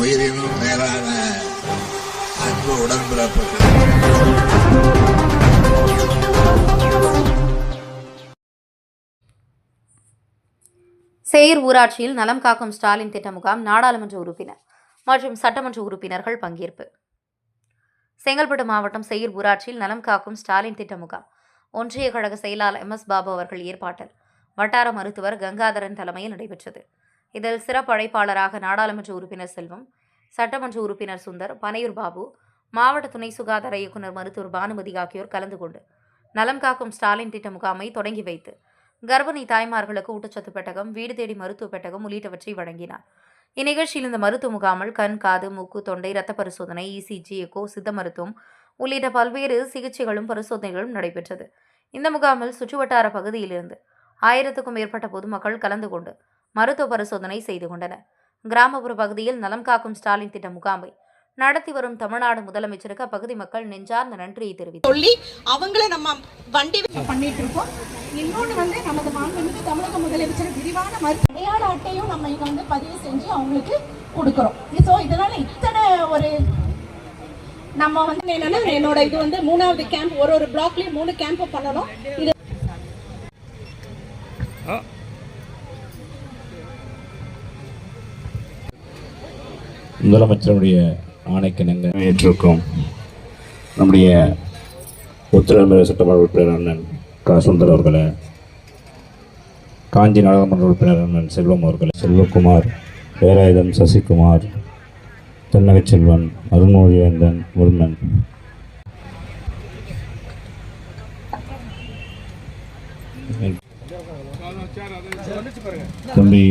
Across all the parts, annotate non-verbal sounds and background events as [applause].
உயிரினும் மேலான அன்பு உடன்பிறப்புகள். சேர் ஊராட்சியில் நலம் காக்கும் ஸ்டாலின் திட்ட முகாம் நாடாளுமன்ற உறுப்பினர் மற்றும் சட்டமன்ற உறுப்பினர்கள் பங்கேற்பு. செங்கல்பட்டு மாவட்டம் செயிர் ஊராட்சியில் நலம் காக்கும் ஸ்டாலின் திட்ட முகாம் ஒன்றிய கழக செயலாளர் எம் எஸ் பாபு அவர்கள் ஏற்பாட்டில். வட்டார மருத்துவர் கங்காதரன் தலைமையில் நடைபெற்றது. இதில் சிறப்பு அழைப்பாளராக நாடாளுமன்ற உறுப்பினர் செல்வம் சட்டமன்ற உறுப்பினர் சுந்தர் பனையூர் பாபு மாவட்ட துணை சுகாதார இயக்குநர் மருத்துவர் பானுமதி ஆகியோர் கலந்து கொண்டு நலம் காக்கும் ஸ்டாலின் திட்ட முகாமை தொடங்கி வைத்து கர்ப்பிணி தாய்மார்களுக்கு ஊட்டச்சத்து பெட்டகம் வீடு தேடி மருத்துவ பெட்டகம் உள்ளிட்டவற்றை வழங்கினார். இந்நிகழ்ச்சியில் இந்த மருத்துவ முகாமல் கண் காது மூக்கு தொண்டை இரத்த பரிசோதனை இசிஜி எக்கோ சித்த மருத்துவம் உள்ளிட்ட பல்வேறு சிகிச்சைகளும் பரிசோதனைகளும் நடைபெற்றது. இந்த முகாமில் சுற்றுவட்டார பகுதியிலிருந்து ஆயிரத்துக்கும் மேற்பட்ட பொதுமக்கள் கலந்து கொண்டு மருத்துவ பரிசோதனை செய்து கொண்டனர். கிராமப்புற பகுதியில் நலம் காக்கும் ஸ்டாலின் திட்ட முகாமை நடத்தி வரும் தமிழ்நாடு முதலமைச்சருக்கு அப்பகுதி மக்கள் நெஞ்சார்ந்த நன்றியை தெரிவித்தனர் சொல்லி அவங்கள நம்ம வண்டி பண்ணிட்டு இருக்கோம். இன்னொன்று வந்து நமது மாண்புமிகு தமிழக முதலமைச்சர் விரிவான அடையாள அட்டையும் நம்ம இங்க வந்து பதிவு செஞ்சு அவங்களுக்கு கொடுக்குறோம். ஸோ இதனால இத்தனை ஒரு நம்ம வந்து என்னன்னா என்னோட இது வந்து மூணாவது கேம்ப் ஒரு ஒரு பிளாக்லயும் மூணு கேம்ப் பண்ணணும். இது முதலமைச்சருடைய ஆணைக்கிணங்க ஏற்றிருக்கோம் நம்முடைய உத்தரமேல சட்டமன்ற உறுப்பினர் அண்ணன் க. சுந்தர் அவர்களை காஞ்சி நாடாளுமன்ற உறுப்பினர் அண்ணன் செல்வம் அவர்களை செல்வகுமார் பேராயுதம் சசிகுமார் தென்னகச்செல்வன் அருண்மொழிவேந்தன் முருமன் தம்பி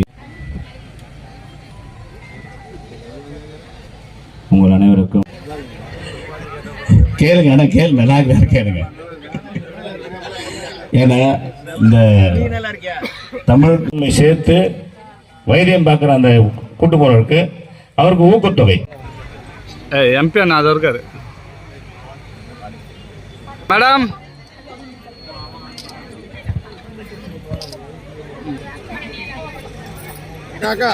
உங்கள் அனைவருக்கும் கேளுங்க ஆனால் கேளு நல்லா கேளுங்க. ஏன்னா இந்த தமிழ் சேர்த்து வைத்தியம் பார்க்குற அந்த கூட்டு போறவருக்கு அவருக்கு ஊக்கத்தொகை. எம்பி அண்ணா அது இருக்காரு. மேடம். காக்கா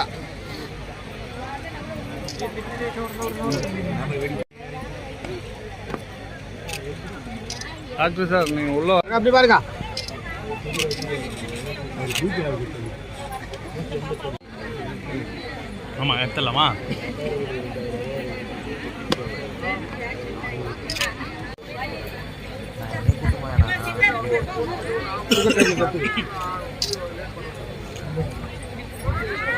டாக்டர் சார் நீங்க உள்ள அப்படி பாருங்க. ஆமா எடுத்துடலாமா? [laughs]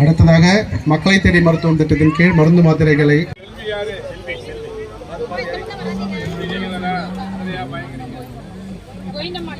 அடுத்ததாக மக்களை தேடி மருத்துவம் திட்டத்தின் கீழ் மருந்து மாத்திரைகளை நம்ம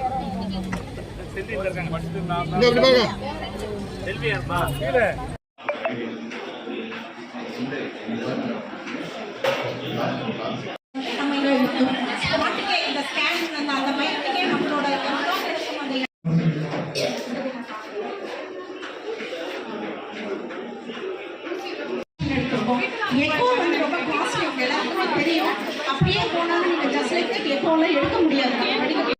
எக்கோ வந்து ரொம்ப காஸ்ட்லி எல்லாருக்குமே தெரியும். அப்படியே போனாலும் நீங்க ஜஸ்ட் லைக் எக்கோலாம் எடுக்க முடியாது.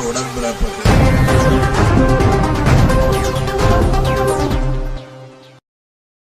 உடன்பிறப்புகள்